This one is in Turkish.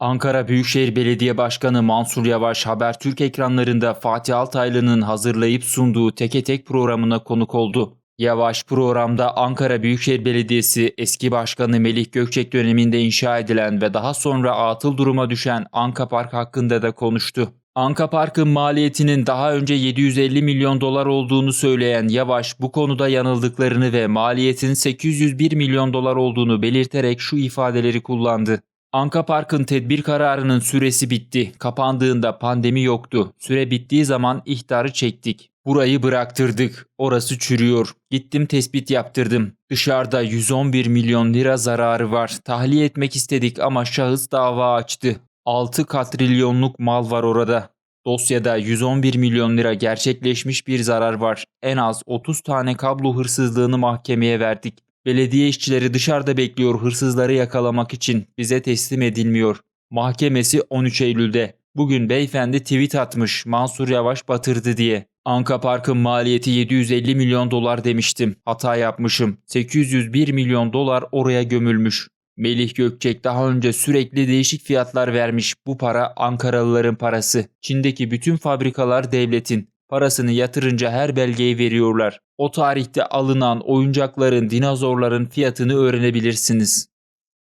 Ankara Büyükşehir Belediye Başkanı Mansur Yavaş Habertürk ekranlarında Fatih Altaylı'nın hazırlayıp sunduğu Teke Tek programına konuk oldu. Yavaş programda Ankara Büyükşehir Belediyesi eski başkanı Melih Gökçek döneminde inşa edilen ve daha sonra atıl duruma düşen Anka Park hakkında da konuştu. Anka Park'ın maliyetinin daha önce 750 milyon dolar olduğunu söyleyen Yavaş bu konuda yanıldıklarını ve maliyetin 801 milyon dolar olduğunu belirterek şu ifadeleri kullandı. Anka Park'ın tedbir kararının süresi bitti. Kapandığında pandemi yoktu. Süre bittiği zaman ihtarı çektik. Burayı bıraktırdık. Orası çürüyor. Gittim tespit yaptırdım. Dışarıda 111 milyon lira zararı var. Tahliye etmek istedik ama şahıs dava açtı. 6 katrilyonluk mal var orada. Dosyada 111 milyon lira gerçekleşmiş bir zarar var. En az 30 tane kablo hırsızlığını mahkemeye verdik. Belediye işçileri dışarıda bekliyor hırsızları yakalamak için. Bize teslim edilmiyor. Mahkemesi 13 Eylül'de. Bugün beyefendi tweet atmış Mansur Yavaş batırdı diye. Anka Park'ın maliyeti 750 milyon dolar demiştim. Hata yapmışım. 801 milyon dolar oraya gömülmüş. Melih Gökçek daha önce sürekli değişik fiyatlar vermiş. Bu para Ankaralıların parası. Çin'deki bütün fabrikalar devletin. Parasını yatırınca her belgeyi veriyorlar. O tarihte alınan oyuncakların, dinozorların fiyatını öğrenebilirsiniz.